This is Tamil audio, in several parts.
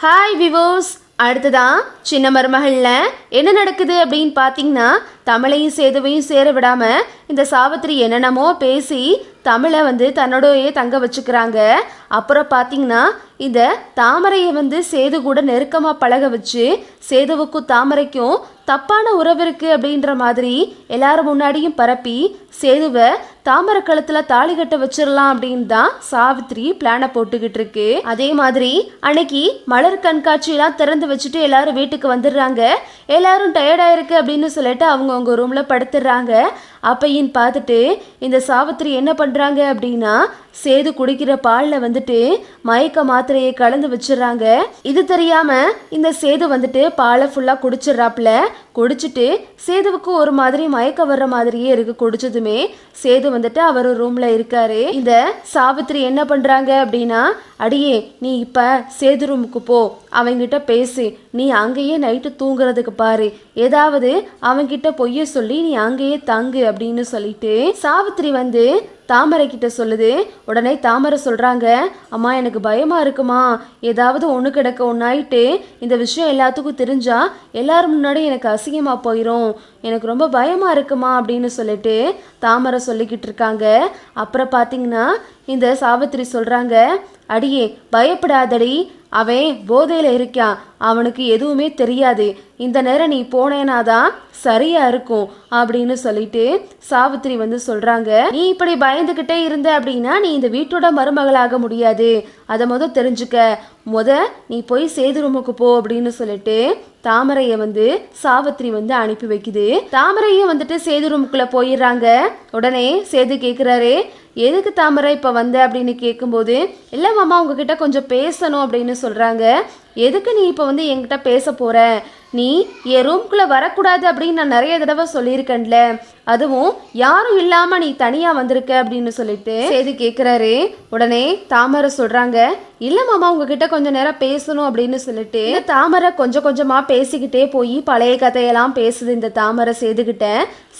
ஹாய் விவோஸ் அடுத்ததான் சின்ன மருமகளில் என்ன நடக்குது அப்படின்னு பார்த்தீங்கன்னா தமிழையும் சேதுவையும் சேர விடாமல் இந்த சாவித்திரி என்னென்னமோ பேசி தமிழை வந்து தன்னோடயே தங்க வச்சுக்கிறாங்க. அப்புறம் பார்த்தீங்கன்னா இந்த தாமரையை வந்து சேது கூட நெருக்கமாக பழக வச்சு சேதுவுக்கும் தாமரைக்கும் தப்பான உறவு இருக்குது அப்படின்ற மாதிரி எல்லாரும் முன்னாடியும் பரப்பி சேதுவை தாமரை கழுத்தில் தாலி கட்ட வச்சிடலாம் அப்படின்னு தான் சாவித்ரி பிளானை போட்டுக்கிட்டு இருக்கு. அதே மாதிரி அன்னைக்கு மலர் கண்காட்சியெல்லாம் திறந்து வச்சுட்டு எல்லாரும் வீட்டுக்கு வந்துடுறாங்க. எல்லாரும் டயர்டாயிருக்கு அப்படின்னு சொல்லிட்டு அவங்கவுங்க ரூம்ல படுத்துடுறாங்க அப்பையின் பார்த்துட்டு இந்த சாவித்திரி என்ன பண்றாங்க அப்படின்னா சேது குடிக்கிற பாலில் வந்துட்டு மயக்க மாத்திரையை கலந்து வச்சிடுறாங்க. இது தெரியாம இந்த சேது வந்துட்டு பாலை ஃபுல்லா குடிச்சிடுறாப்புல. குடிச்சிட்டு சேதுவுக்கு ஒரு மாதிரி மயக்க வர்ற மாதிரியே இருக்கு குடிச்சதுமே. சேது வந்துட்டு அவர் ரூம்ல இருக்காரு. இந்த சாவித்ரி என்ன பண்றாங்க அப்படின்னா அடியே நீ இப்ப சேது ரூமுக்கு போ. அவங்கிட்ட பேசு. நீ அங்கேயே நைட்டு தூங்குறதுக்கு பாரு. ஏதாவது அவங்கிட்ட பொய்ய சொல்லி நீ அங்கேயே தங்கு அப்படின்னு சொல்லிட்டு சாவித்ரி வந்து தாமரை கிட்ட சொல்லுது. உடனே தாமரை சொல்கிறாங்க அம்மா எனக்கு பயமாக இருக்குமா? ஏதாவது ஒன்று கிடக்க ஒன்றாயிட்டு இந்த விஷயம் எல்லாத்துக்கும் தெரிஞ்சால் எல்லாரும் முன்னாடி எனக்கு அசிங்கமாக போயிடும் எனக்கு ரொம்ப பயமாக இருக்குமா? அப்படின்னு சொல்லிட்டு தாமரை சொல்லிக்கிட்டு இருக்காங்க. அப்புறம் பார்த்தீங்கன்னா இந்த சாவித்திரி சொல்கிறாங்க அடியே பயப்படாதடி. அவன் போதையில் இருக்கான். அவனுக்கு எதுவுமே தெரியாது. இந்த நேரம் நீ போனேனாதான் சரியா இருக்கும் அப்படின்னு சொல்லிட்டு சாவித்திரி வந்து சொல்றாங்க. நீ இப்படி பயந்துகிட்டே இருந்த அப்படின்னா நீ இந்த வீட்டோட மருமகளாக முடியாது. அதை முத தெரிஞ்சுக்க. முத நீ போய் சேது ரூமுக்கு போ அப்படின்னு சொல்லிட்டு தாமரையை வந்து சாவித்திரி வந்து அனுப்பி வைக்குது. தாமரையும் வந்துட்டு சேது ரூமுக்குள்ள போயிடுறாங்க. உடனே சேது கேட்குறாரு எதுக்கு தாமரை இப்போ வந்த? அப்படின்னு கேட்கும்போது இல்லை மாமா உங்ககிட்ட கொஞ்சம் பேசணும் அப்படின்னு சொல்கிறாங்க எதுக்கு நீ இப்போ வந்து என்கிட்ட பேச போகிற நீ என் ரூம்குள்ளே வரக்கூடாது அப்படின்னு நான் நிறைய தடவை சொல்லியிருக்கேன்ல. அதுவும் யாரும் இல்லாமல் நீ தனியாக வந்திருக்க அப்படின்னு சொல்லிட்டு. சேது கேட்குறாரு உடனே தாமரை சொல்கிறாங்க இல்லை மாமா உங்ககிட்ட கொஞ்சம் நேரம் பேசணும் அப்படின்னு சொல்லிட்டு. தாமரை கொஞ்சம் கொஞ்சமாக பேசிக்கிட்டே போய் பழைய கதையெல்லாம் பேசுது இந்த தாமரை சேதுக்கிட்ட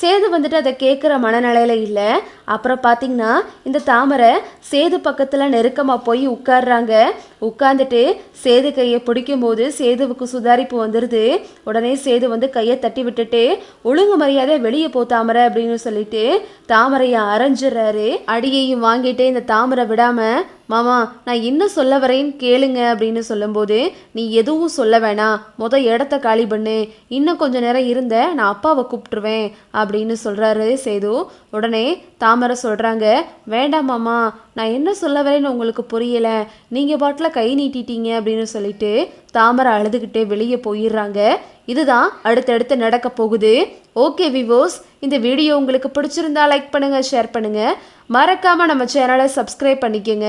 சேது வந்துட்டு அதை கேட்குற மனநிலையில இல்லை. அப்புறம் பார்த்தீங்கன்னா இந்த தாமரை சேது பக்கத்தில் நெருக்கமாக போய் உட்கார்றாங்க. உட்காந்துட்டு சேது கையை பிடிக்கும்போது சேதுவுக்கு சுதாரிப்பு வந்துடுது உடனே சேது வந்து கையை தட்டி விட்டுட்டு ஒழுங்கு மரியாதை வெளியே போ தாமரை அப்படின்னு சொல்லிட்டு தாமரையை அரைஞ்சிடுறாரு. அடியையும் வாங்கிட்டு இந்த தாமரை விடாம மாமா நான் என்ன சொல்ல வரேன்னு கேளுங்க அப்படின்னு சொல்லும்போது நீ எதுவும் சொல்ல வேணாம். முத இடத்த காலி பண்ணு. இன்னும் கொஞ்ச நேரம் இருந்த நான் அப்பாவை கூப்பிட்டுருவேன் அப்படின்னு சொல்கிறாரு சேது. உடனே தாமரை சொல்கிறாங்க வேண்டாம் மாமா நான் என்ன சொல்ல வரேன்னு உங்களுக்கு புரியலை. நீங்கள் பாட்டில் கை நீட்டிட்டீங்க அப்படின்னு சொல்லிட்டு தாமரை அழுதுகிட்டே வெளியே போயிடுறாங்க. இதுதான் அடுத்தடுத்து நடக்க போகுது. ஓகே விவோஸ் இந்த வீடியோ உங்களுக்கு பிடிச்சிருந்தா லைக் பண்ணுங்கள் ஷேர் பண்ணுங்கள் மறக்காமல் நம்ம சேனலை சப்ஸ்கிரைப் பண்ணிக்கோங்க.